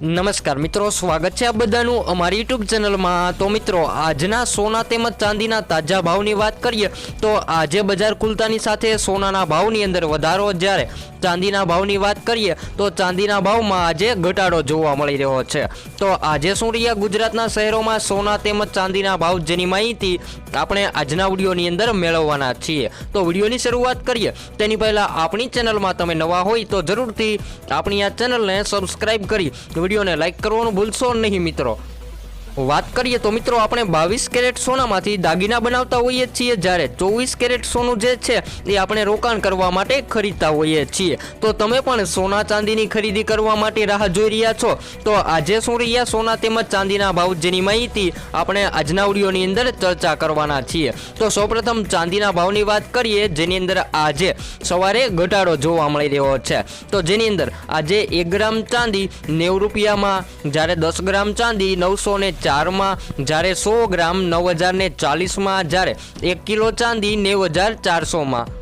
નમસ્કાર મિત્રો, સ્વાગત છે આ બધાનું અમારી યુટ્યુબ ચેનલમાં તો મિત્રો, આજના સોના તેમજ ચાંદીના તાજા ભાવની વાત કરીએ, તો આજે બજાર ખુલતાની સાથે સોનાના ભાવની અંદર વધારો. જ્યારે ચાંદીના ભાવની વાત કરીએ, તો ચાંદીના ભાવમાં આજે ઘટાડો જોવા મળી રહ્યો છે. તો આજે શું રહ્યા ગુજરાતના શહેરોમાં સોના તેમજ ચાંદીના ભાવ જેની માહિતી આપણે આજના વિડીયોની અંદર મેળવવાના છીએ. તો વિડીયોની શરૂઆત કરીએ. તેની પહેલાં આપણી ચેનલમાં તમે નવા હોય તો જરૂરથી આપણી આ ચેનલને સબસ્ક્રાઈબ કરી વિડીયોને લાઈક કરવાનું ભૂલશો નહીં મિત્રો. વાત કરીએ તો મિત્રો આપણે બાવીસ કેરેટ સોનામાંથી દાગીના બનાવતા હોઈએ છીએ. જ્યારે ચોવીસ કેરેટ સોનું જે છે એ આપણે રોકાણ કરવા માટે ખરીદતા હોઈએ છીએ. તો તમે પણ સોના ચાંદીની ખરીદી કરવા માટે રાહ જોઈ રહ્યા છો. તો આજે શું રહ્યા સોના તેમજ ચાંદીના ભાવ જેની માહિતી આપણે આજના ઓડિયોની અંદર ચર્ચા કરવાના છીએ. તો સૌપ્રથમ ચાંદીના ભાવની વાત કરીએ જેની અંદર આજે સવારે ઘટાડો જોવા મળી રહ્યો છે. તો જેની અંદર આજે એક ગ્રામ ચાંદી નેવું રૂપિયામાં, જ્યારે દસ ગ્રામ ચાંદી નવસો ને ચારમાં, જ્યારે સો ગ્રામ નવ હજાર ને ચાલીસમાં, જ્યારે એક કિલો ચાંદી નેવ હજાર ચારસોમાં.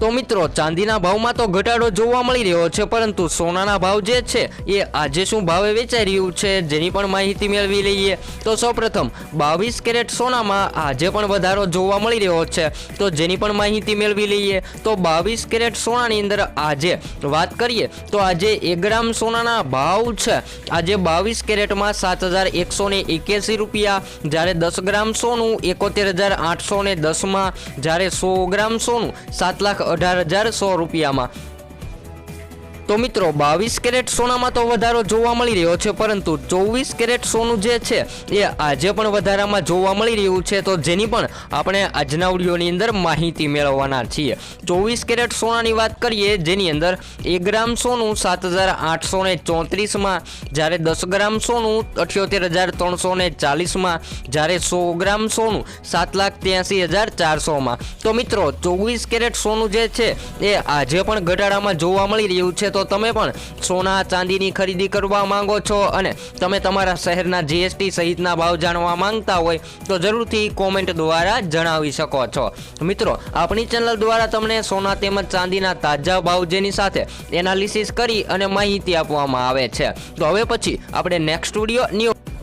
તો મિત્રો, ચાંદીના ભાવમાં તો ઘટાડો જોવા મળી રહ્યો છે, પરંતુ સોનાના ભાવ જે છે, એ આજે શું ભાવે વેચાઈ રહ્યું છે, જેની પણ માહિતી મેળવી લઈએ. તો સૌપ્રથમ, બાવીસ કેરેટ સોનામાં આજે પણ વધારો જોવા મળી રહ્યો છે. તો જેની પણ માહિતી મેળવી લઈએ, તો બાવીસ કેરેટ સોનાની અંદર આજે વાત કરીએ, તો આજે એક ગ્રામ સોનાના ભાવ છે. આજે બાવીસ કેરેટમાં સાત હજાર એકસો ને એક્યાસી રૂપિયા, જ્યારે દસ ગ્રામ સોનું એકોતેર હજાર આઠસો ને દસમાં, જ્યારે સો ગ્રામ સોનું સાત લાખ અઢાર હજાર સો રૂપિયામાં. તો મિત્રો, બાવીસ કેરેટ સોનામાં તો વધારો જોવા મળી રહ્યો છે, પરંતુ ચોવીસ કેરેટ સોનું જે છે, એ આજે પણ વધારામાં જોવા મળી રહ્યું છે. તો જેની પણ આપણે આજના વિડીયોની અંદર માહિતી મેળવવાના છીએ. ચોવીસ કેરેટ સોનાની વાત કરીએ, જેની અંદર એક ગ્રામ સોનું સાત હજાર આઠસો ને ચોત્રીસમાં, જ્યારે દસ ગ્રામ સોનું અઠ્યોતેર હજાર ત્રણસો ને ચાલીસમાં, જ્યારે સો ગ્રામ સોનું સાત લાખ ત્યાંસી હજાર ચારસોમાં. તો મિત્રો, ચોવીસ કેરેટ સોનું જે છે, એ આજે પણ ઘટાડામાં જોવા મળી રહ્યું છે. તો તમે પણ સોના ચાંદીની ખરીદી કરવા માંગો છો અને તમે તમારા શહેરના જીએસટી સહિતના ભાવ જાણવા માંગતા હોય તો જરૂરથી કોમેન્ટ દ્વારા જણાવી શકો છો. મિત્રો, આપણી ચેનલ દ્વારા તમને સોના તેમજ ચાંદીના તાજા ભાવ જેની સાથે એનાલિસિસ કરી અને માહિતી આપવામાં આવે છે. તો હવે પછી આપણે નેક્સ્ટ સ્ટુડિયો ન્યૂ